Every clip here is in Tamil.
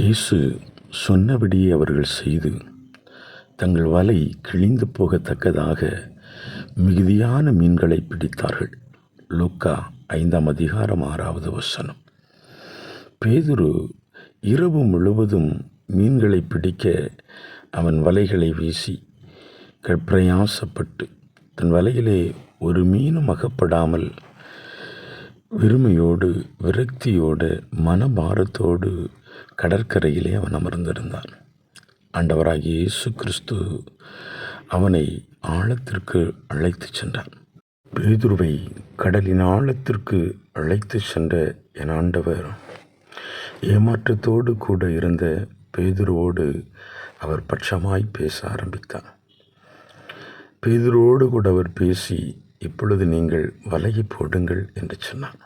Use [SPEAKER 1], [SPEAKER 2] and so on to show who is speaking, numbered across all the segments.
[SPEAKER 1] இயேசு சொன்னபடியே அவர்கள் செய்து தங்கள் வலை கிழிந்து போகத்தக்கதாக மிகுதியான மீன்களை பிடித்தார்கள். லூக்கா ஐந்தாம் அதிகாரம் ஆறாவது வசனம். பேதுரு இரவு முழுவதும் மீன்களை பிடிக்க அவன் வலைகளை வீசி க- பிரயாசப்பட்டு தன் வலையிலே ஒரு மீனும் அகப்படாமல் வெறுமையோடு விரக்தியோடு மனபாரத்தோடு கடற்கரையிலே அவன் அமர்ந்திருந்தான். ஆண்டவராகிய இயேசு கிறிஸ்து அவனை ஆழத்திற்கு அழைத்து சென்றான். பேதுருவை கடலின் ஆழத்திற்கு அழைத்து சென்ற என் ஆண்டவர் ஏமாற்றத்தோடு கூட இருந்த பேதுருவோடு அவர் பட்சமாய் பேச ஆரம்பித்தார் பேதுருவோடு கூட அவர் பேசி இப்பொழுது நீங்கள் வலையை போடுங்கள் என்று சொன்னார்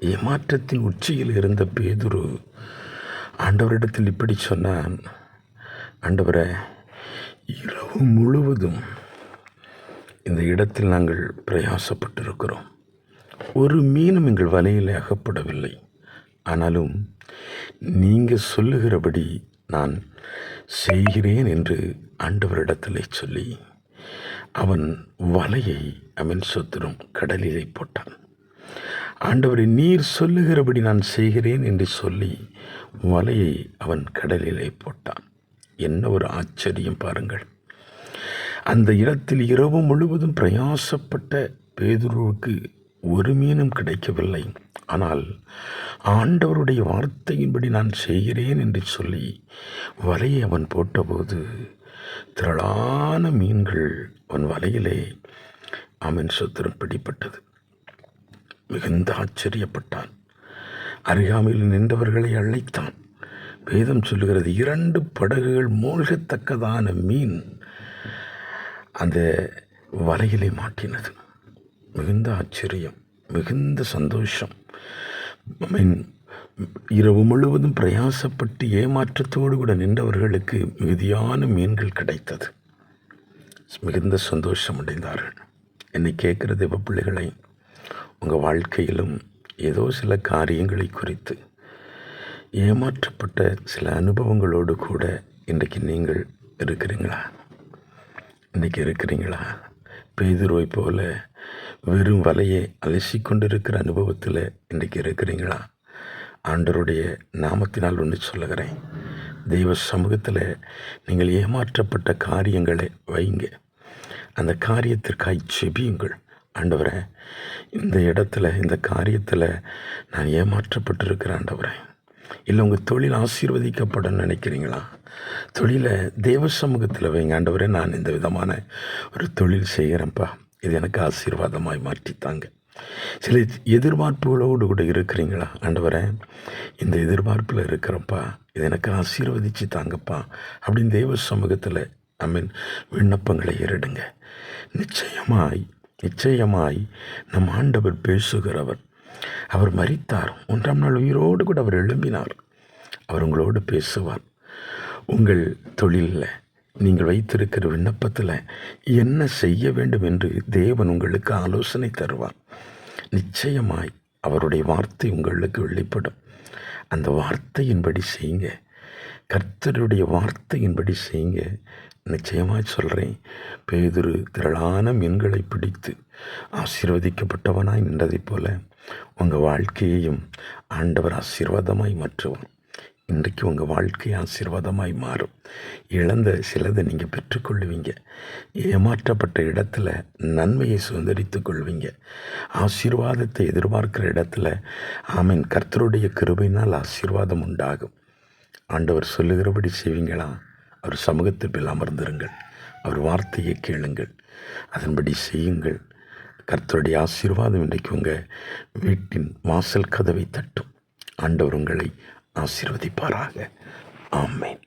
[SPEAKER 1] ஏமாற்றத்தின் உச்சியில் இருந்த பேதுரு ஆண்டவரிடத்தில் இப்படி சொன்னான் ஆண்டவரை இரவு முழுவதும் இந்த இடத்தில் நாங்கள் பிரயாசப்பட்டிருக்கிறோம். ஒரு மீனும் எங்கள் வலையில் அகப்படவில்லை. ஆனாலும் நீங்கள் சொல்லுகிறபடி நான் செய்கிறேன் என்று ஆண்டவரிடத்தில் சொல்லி அவன் வலையை அமின் சொத்திரும் கடலிலே போட்டான். ஆண்டவரை நீர் சொல்லுகிறபடி நான் செய்கிறேன் என்று சொல்லி வலையை அவன் கடலிலே போட்டான். என்ன ஒரு ஆச்சரியம் பாருங்கள். அந்த இடத்தில் இரவு முழுவதும் பிரயாசப்பட்ட பேதுருவுக்கு ஒரு மீனும் கிடைக்கவில்லை. ஆனால் ஆண்டவருடைய வார்த்தையின்படி நான் செய்கிறேன் என்று சொல்லி வலையை அவன் போட்டபோது திரளான மீன்கள் அவன் வலையிலே அவன் சொத்திரம் பிடிப்பட்டது. மிகுந்த ஆச்சரியப்பட்டான். அருகாமையில் நின்றவர்களை அழைத்தான். வேதம் சொல்லுகிறது இரண்டு படகுகள் மூழ்கத்தக்கதான மீன் அந்த வலையிலே மாட்டினது. மிகுந்த ஆச்சரியம் மிகுந்த சந்தோஷம். மீன் இரவு முழுவதும் பிரயாசப்பட்டு ஏமாற்றத்தோடு கூட நின்றவர்களுக்கு மிகுதியான மீன்கள் கிடைத்தது. மிகுந்த சந்தோஷம் அடைந்தார்கள். என்னை கேட்குற தேவ பிள்ளைகளை உங்கள் வாழ்க்கையிலும் ஏதோ சில காரியங்களை குறித்து ஏமாற்றப்பட்ட சில அனுபவங்களோடு கூட இன்றைக்கு நீங்கள் இருக்கிறீங்களா? இன்றைக்கி இருக்கிறீங்களா? பேதுருவை போல வெறும் வலையை அலசி கொண்டிருக்கிற அனுபவத்தில் இன்றைக்கி இருக்கிறீங்களா? ஆண்டருடைய நாமத்தினால் ஒன்று சொல்லுகிறேன். தெய்வ சமூகத்தில் நீங்கள் ஏமாற்றப்பட்ட காரியங்களை வைங்க. அந்த காரியத்திற்காய் செபியுங்கள் ஆண்டவரே இந்த இடத்துல இந்த காரியத்தில் நான் ஏமாற்றப்பட்டிருக்கிறேன் ஆண்டவரே. இல்லை உங்கள் தொழில் ஆசீர்வதிக்கப்படன்னு நினைக்கிறீங்களா? தொழிலை தேவ சமூகத்தில் வைங்க ஆண்டவரே நான் இந்த விதமான ஒரு தொழில் செய்கிறேன்ப்பா இது எனக்கு ஆசீர்வாதமாய் மாற்றித்தாங்க சில எதிர்பார்ப்புகளோடு கூட இருக்கிறீங்களா? ஆண்டவரே இந்த எதிர்பார்ப்பில் இருக்கிறப்பா இது எனக்கு ஆசீர்வதிச்சு தாங்கப்பா. அப்படின்னு தேவ சமூகத்தில் ஐ மீன் விண்ணப்பங்களை ஏறிடுங்க. நிச்சயமாய் நிச்சயமாய் நம் ஆண்டவர் பேசுகிறவர். அவர் மறித்தார் ஒன்றாம் நாள் உயிரோடு கூட அவர் எழும்பினார். அவர் உங்களோடு பேசுவார். உங்கள் தொழிலில் நீங்கள் வைத்திருக்கிற விண்ணப்பத்தில் என்ன செய்ய வேண்டும் என்று தேவன் உங்களுக்கு ஆலோசனை தருவார். நிச்சயமாய் அவருடைய வார்த்தை உங்களுக்கு வெளிப்படும். அந்த வார்த்தையின்படி செய்யுங்க. கர்த்தருடைய வார்த்தையின்படி செய்யுங்க. நிச்சயமாக சொல்கிறேன் பேதுரு திரளான மீன்களை பிடித்து ஆசீர்வதிக்கப்பட்டவனாய் நின்றதைப் போல உங்கள் வாழ்க்கையையும் ஆண்டவர் ஆசீர்வாதமாய் மாற்றுவார். இன்றைக்கு உங்கள் வாழ்க்கை ஆசீர்வாதமாய் மாறும். இழந்த சிலதை நீங்கள் பெற்றுக்கொள்வீங்க ஏமாற்றப்பட்ட இடத்துல நன்மையை சுதந்திரித்துக் கொள்வீங்க. ஆசீர்வாதத்தை எதிர்பார்க்கிற இடத்துல ஆமீன் கர்த்தருடைய கிருபையினால் ஆசீர்வாதம் உண்டாகும். ஆண்டவர் சொல்லுகிறபடி செய்வீங்களா? அவர் சமூகத்தில் அமர்ந்திருங்கள். அவர் வார்த்தையை கேளுங்கள். அதன்படி செய்யுங்கள். கர்த்தருடைய ஆசீர்வாதம் இன்றைக்கு உங்கள் வீட்டின் வாசல் கதவை தட்டும். ஆண்டவர் உங்களை ஆசீர்வதிப்பாராக. ஆமேன்.